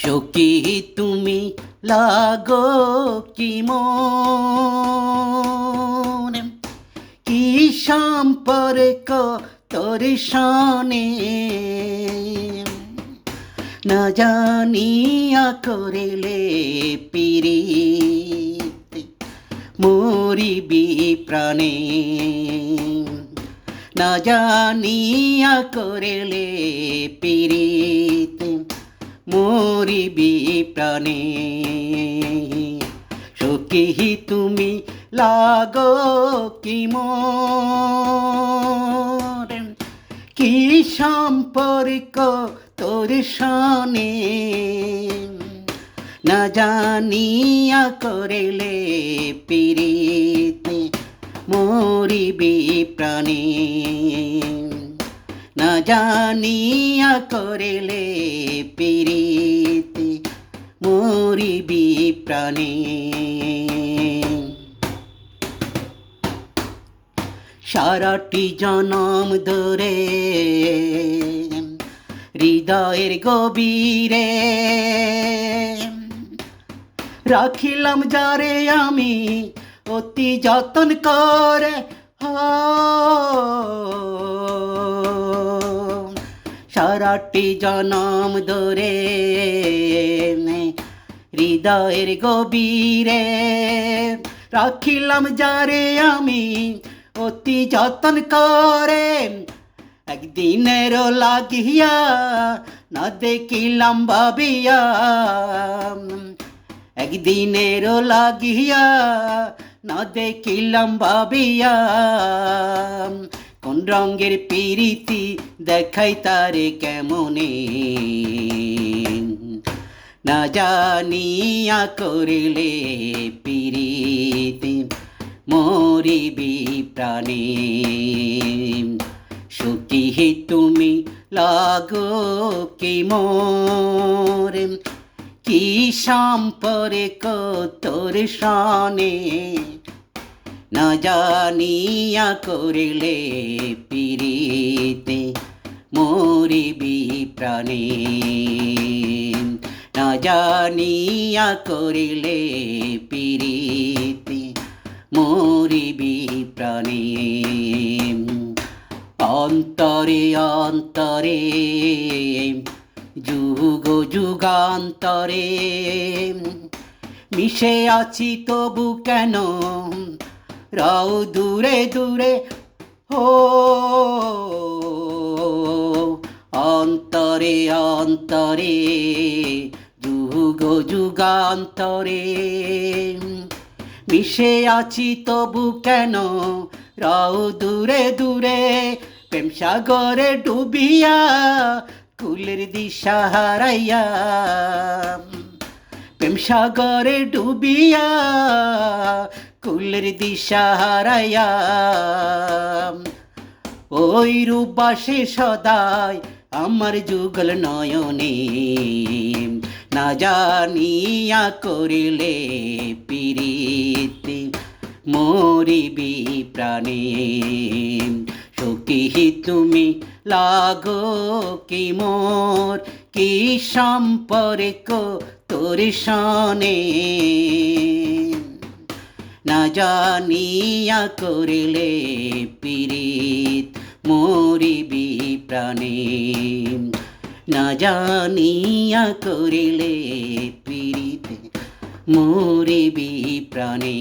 সখী তুমি লাগো কি মনে? কি সম্পর্ক তোর সনে না জানিয়া করিলে পিরি মরিবি প্রাণে। না জানিয়া করিলে পিরিত মরিবি প্রাণে। সখী তুমি লাগো কি কি সম্পর্ক তোর সনে? না জানিয়া করিলে পিরিতে মরিবি প্রাণে। না জানিয়া করিলে পিরিতে মরিবি প্রাণে সারাটি জনম ধরে হৃদয়ের গভীরে রাখিলাম যারে আমি অতি যতন করে হো। সারাটি জনম ধরে হৃদয়ের গভীরে রাখিলাম যারে আমি অতি যতন করে। একদিনের লাগিয়া না দেখিলাম ভাবিয়া, একদিনের লাগিয়া না দেখিলাম ভাবিয়া। কোন রঙের পিরিতি দেখাই তারে কেমনে? না জানিয়া করিলে পিরিতি মরিবি প্রাণে। সতী তুমি লাগো কি মোর? কি সম্পর্ক তোর সনে? না জানিয়া করিলে পিরিতে মরিবি প্রাণে। না জানিয়া করিলে পিরিতে মরিবি প্রাণে। অন্তরে অন্তরে, যুগ, যুগান্তরে মিশে আছি তবু কেন? রাও দূরে দূরে, হো, অন্তরে অন্তরে, যুগ যুগান্তরে। মিশে আছি তবু কেন রাও দূরে দূরে, প্রেম সাগরে ডুবিয়া, কুলের দিশা হারাইয়া। প্রেম সাগরে ডুবিয়া কুলের দিশা হারাইয়া ওই রূপাসে সদাই আমার যুগল নয়নে। না জানিয়া করিলে পিরিতে মরিবি প্রাণে। সখী তুমি লাগো কি মোর, কি সম্পর্ক তোর সনে। না জানিয়া করিলে পিরিত মরিবি প্রাণে। না জানিয়া করিলে পিরিত মরিবি প্রাণে।